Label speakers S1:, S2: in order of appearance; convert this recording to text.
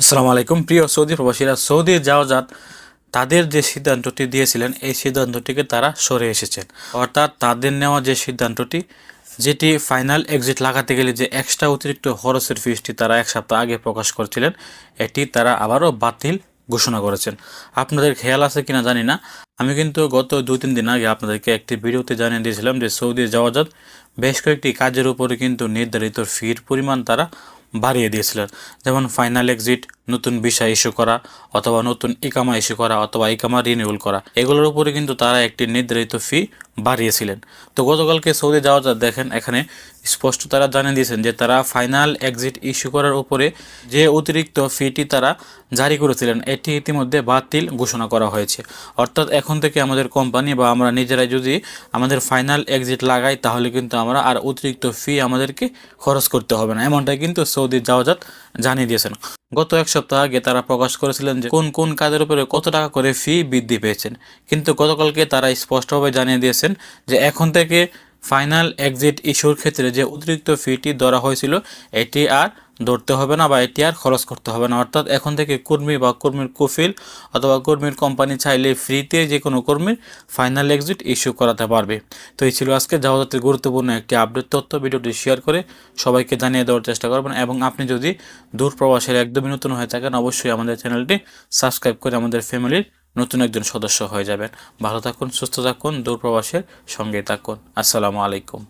S1: আসসালামু আলাইকুম। প্রিয় সৌদি প্রবাসীরা, সৌদি যাওয়াজাত তাদের যে সিদ্ধান্তটি দিয়েছিলেন, এই সিদ্ধান্তটিকে তারা সরে এসেছেন। অর্থাৎ তাদের নেওয়া যে সিদ্ধান্তটি, যেটি ফাইনাল এক্সিট লাগাতে গেলে যে এক্সট্রা অতিরিক্ত খরচের ফিসটি তারা এক সপ্তাহ আগে প্রকাশ করেছিলেন, এটি তারা আবারও বাতিল ঘোষণা করেছেন। আপনাদের খেয়াল আছে কিনা জানি না। আমি কিন্তু গত দু তিন দিন আগে আপনাদেরকে একটি ভিডিওতে জানিয়ে দিয়েছিলাম যে সৌদি যাওয়াজাত বেশ কয়েকটি কাজের উপরে কিন্তু নির্ধারিত ফির পরিমাণ তারা বাড়িয়ে দিয়েছিলেন যেমন ফাইনাল এক্সিট নতুন ভিসা ইস্যু করা, অথবা নতুন ইকামা ইস্যু করা, অথবা ইকামা রিনিউল করা। এগুলোর উপরে কিন্তু তারা একটি নির্ধারিত ফি বাড়িয়েছিলেন। তো গতকালকে সৌদি যাওয়া দেখেন, এখানে স্পষ্ট তারা জানিয়ে দিয়েছেন যে তারা ফাইনাল এক্সিট ইস্যু করার উপরে যে অতিরিক্ত ফিটি তারা জারি করেছিলেন, এটি ইতিমধ্যে বাতিল ঘোষণা করা হয়েছে। অর্থাৎ এখন থেকে আমাদের কোম্পানি বা আমরা নিজেরাই যদি আমাদের ফাইনাল এক্সিট লাগাই, তাহলে কিন্তু আমরা আর অতিরিক্ত ফি আমাদেরকে খরচ করতে হবে না। এমনটাই কিন্তু সৌদি যাওয়াজাত জানিয়ে দিয়েছেন। গত এক সপ্তাহ আগে তারা প্রকাশ করেছিলেন যে কোন কোন কাজের উপরে কত টাকা করে ফি বৃদ্ধি পেয়েছেন। কিন্তু গতকালকে তারা স্পষ্টভাবে জানিয়ে দিয়েছেন যে এখন থেকে ফাইনাল এক্সিট ইস্যুর ক্ষেত্রে যে অতিরিক্ত ফিটি ধরা হয়েছিল, এটি আর ধরতে হবে না বা এটি আর খরচ করতে হবে না। অর্থাৎ এখন থেকে কর্মী বা কর্মীর কফিল অথবা কর্মীর কোম্পানি চাইলে ফ্রিতে যে কোনো কর্মীর ফাইনাল এক্সিট ইস্যু করাতে পারবে। তো এই ছিল আজকে যাওয়াতের গুরুত্বপূর্ণ একটি আপডেট তথ্য। ভিডিওটি শেয়ার করে সবাইকে জানিয়ে দেওয়ার চেষ্টা করবেন এবং আপনি যদি দূর প্রবাসের একদমই নতুন হয়ে থাকেন, অবশ্যই আমাদের চ্যানেলটি সাবস্ক্রাইব করে আমাদের ফ্যামিলির নতুন একজন সদস্য হয়ে যাবেন। ভালো থাকুন, সুস্থ থাকুন, দূর প্রবাসের সঙ্গে থাকুন। আসসালামু আলাইকুম।